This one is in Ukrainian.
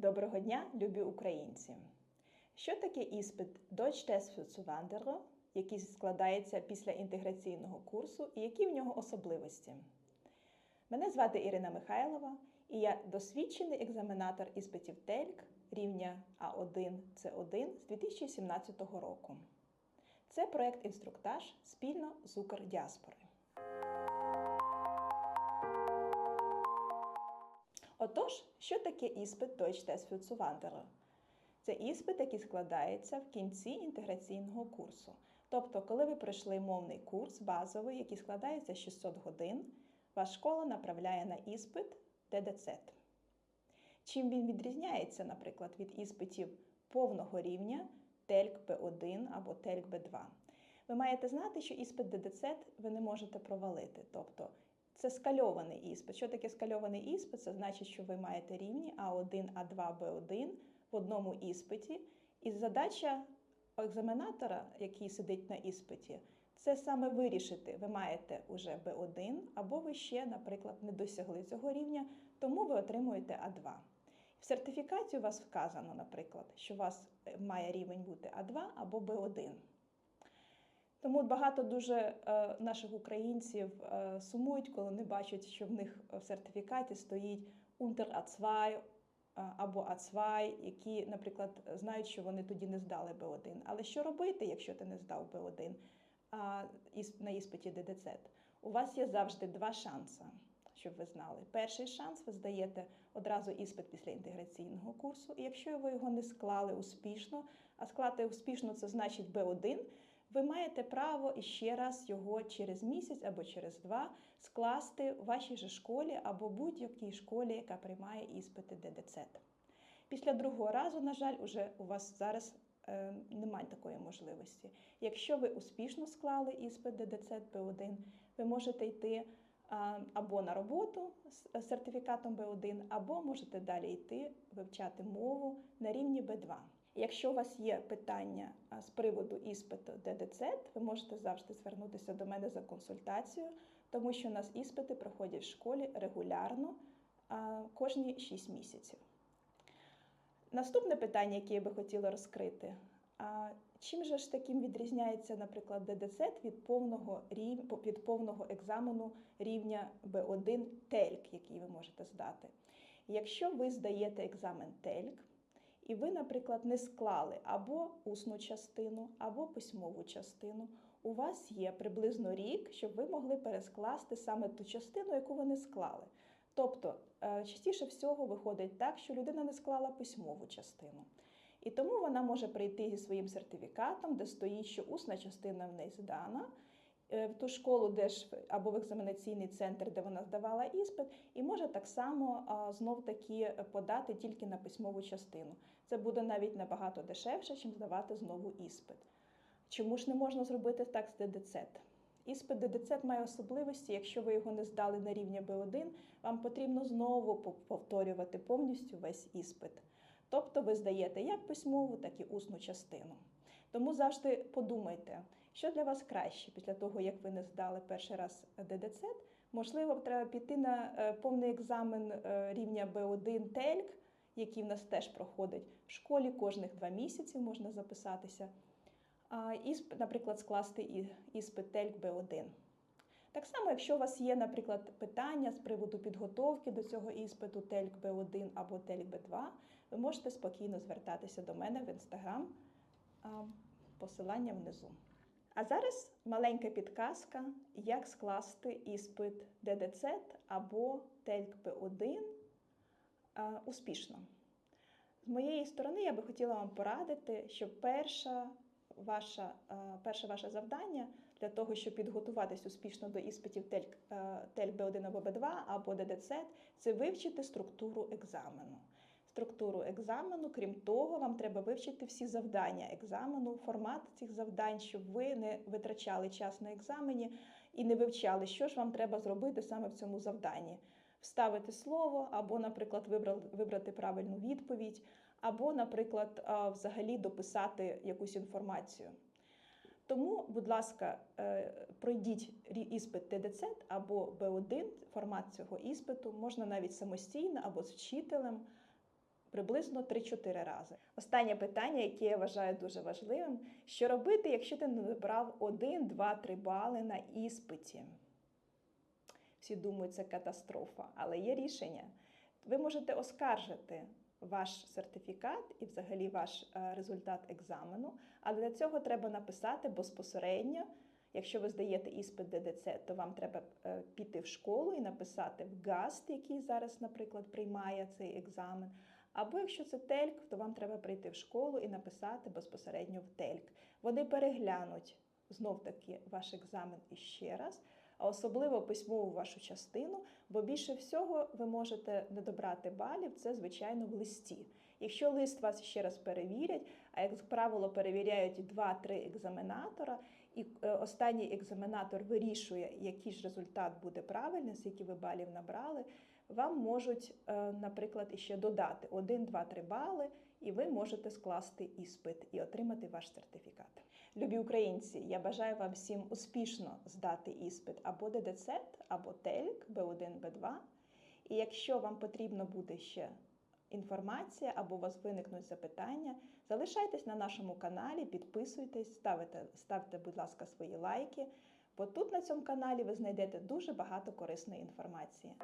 Доброго дня, любі українці! Що таке іспит Deutsch Test für Zuwanderer, який складається після інтеграційного курсу, і які в нього особливості? Мене звати Ірина Михайлова, і я досвідчений екзаменатор іспитів ТЕЛЬК рівня А1 С1 з 2017 року. Це проект інструктаж спільно з Укрдіаспори. Отож, що таке іспит Deutsch Test für Zuwanderer? Це іспит, який складається в кінці інтеграційного курсу. Тобто, коли ви пройшли мовний курс базовий, який складається з 600 годин, ваша школа направляє на іспит ДДЦ. Чим він відрізняється, наприклад, від іспитів повного рівня ТЕЛЬК Б1 або ТЕЛЬК Б2? Ви маєте знати, що іспит ДДЦ ви не можете провалити. Тобто це скальований іспит. Що таке скальований іспит? Це значить, що ви маєте рівні А1, А2, Б1 в одному іспиті. І задача екзаменатора, який сидить на іспиті, це саме вирішити. Ви маєте уже Б1, або ви ще, наприклад, не досягли цього рівня, тому ви отримуєте А2. В сертифікаті у вас вказано, наприклад, що у вас має рівень бути А2 або Б1. Тому багато дуже е, наших українців е, сумують, коли не бачать, що в них в сертифікаті стоїть Унтер А2 е, або А2, які, наприклад, знають, що вони тоді не здали Б1. Але що робити, якщо ти не здав Б1 на іспиті ДДЦ? У вас є завжди два шанси, щоб ви знали. Перший шанс ви здаєте одразу іспит після інтеграційного курсу, і якщо ви його не склали успішно, а склати успішно це значить Б1. Ви маєте право іще раз його через місяць або через два скласти в вашій же школі або будь-якій школі, яка приймає іспити ДДЦ. Після другого разу, на жаль, уже у вас зараз е, немає такої можливості. Якщо ви успішно склали іспит ДДЦ Б1, ви можете йти а, або на роботу з сертифікатом Б1, або можете далі йти вивчати мову на рівні Б2. Якщо у вас є питання з приводу іспиту ДДЦ, ви можете завжди звернутися до мене за консультацією, тому що у нас іспити проходять в школі регулярно кожні 6 місяців. Наступне питання, яке я би хотіла розкрити. Чим же ж таким відрізняється, наприклад, ДДЦ від повного від повного екзамену рівня Б1 ТЕЛЬК, який ви можете здати? Якщо ви здаєте екзамен ТЕЛЬК, і ви, наприклад, не склали або усну частину, або письмову частину, у вас є приблизно рік, щоб ви могли перескласти саме ту частину, яку ви не склали. Тобто, е, частіше всього виходить так, що людина не склала письмову частину. І тому вона може прийти зі своїм сертифікатом, де стоїть, що усна частина в неї здана. Е, в ту школу, де ж або в екзаменаційний центр, де вона здавала іспит, і може так само знов таки подати тільки на письмову частину. Це буде навіть набагато дешевше, ніж здавати знову іспит. Чому ж не можна зробити так з ДДЦ? Іспит ДДЦ має особливості, якщо ви його не здали на рівні Б1, вам потрібно знову повторювати повністю весь іспит. Тобто ви здаєте як письмову, так і усну частину. Тому завжди подумайте, що для вас краще після того, як ви не здали перший раз ДДЦ. Можливо, треба піти на е, повний екзамен е, рівня Б1 ТЕЛЬК, який в нас теж проходить в школі кожних два місяці можна записатися. І, наприклад, скласти іспит ТЕЛЬК Б1. Так само, якщо у вас є, наприклад, питання з приводу підготовки до цього іспиту ТЕЛЬК Б1 або ТЕЛЬК Б2, ви можете спокійно звертатися до мене в інстаграм, посилання внизу. А зараз маленька підказка, як скласти іспит ДДЦ або ТЕЛЬК Б1 успішно. З моєї сторони, я би хотіла вам порадити, що перша ваша, перше ваше завдання для того, щоб підготуватись успішно до іспитів ТЕЛЬК Б1 або Б2 або ДДЦ, це вивчити структуру екзамену. Структуру екзамену, крім того, вам треба вивчити всі завдання екзамену, формат цих завдань, щоб ви не витрачали час на екзамені і не вивчали, що ж вам треба зробити саме в цьому завданні. Вставити слово, або, наприклад, вибрати правильну відповідь, або, наприклад, взагалі дописати якусь інформацію. Тому, будь ласка, е, пройдіть іспит ТДЦ або Б1, формат цього іспиту, можна навіть самостійно або з вчителем. Приблизно 3-4 рази. Останнє питання, яке я вважаю дуже важливим: що робити, якщо ти не набрав 1, 2, 3 бали на іспиті? Всі думають, це катастрофа, але є рішення. Ви можете оскаржити ваш сертифікат і взагалі ваш е, результат екзамену, але для цього треба написати безпосередньо. Якщо ви здаєте іспит ДДЦ, то вам треба е, піти в школу і написати в ГАСТ, який зараз, наприклад, приймає цей екзамен. Або якщо це тельк, то вам треба прийти в школу і написати безпосередньо в тельк. Вони переглянуть знов таки ваш екзамен іще раз, а особливо письмову вашу частину, бо більше всього ви можете не добрати балів, це звичайно в листі. Якщо лист вас ще раз перевірять, а як правило перевіряють 2-3 екзаменатора, і е, останній екзаменатор вирішує, який ж результат буде правильний, скільки ви балів набрали, вам можуть, е, наприклад, іще додати 1, 2, 3 бали, і ви можете скласти іспит і отримати ваш сертифікат. Любі українці, я бажаю вам всім успішно здати іспит або ДДЦ, або ТЕЛЬК, Б1, Б2. І якщо вам потрібно буде ще інформація або у вас виникнуть запитання, залишайтесь на нашому каналі, підписуйтесь, ставте, ставте, будь ласка, свої лайки, бо тут на цьому каналі ви знайдете дуже багато корисної інформації.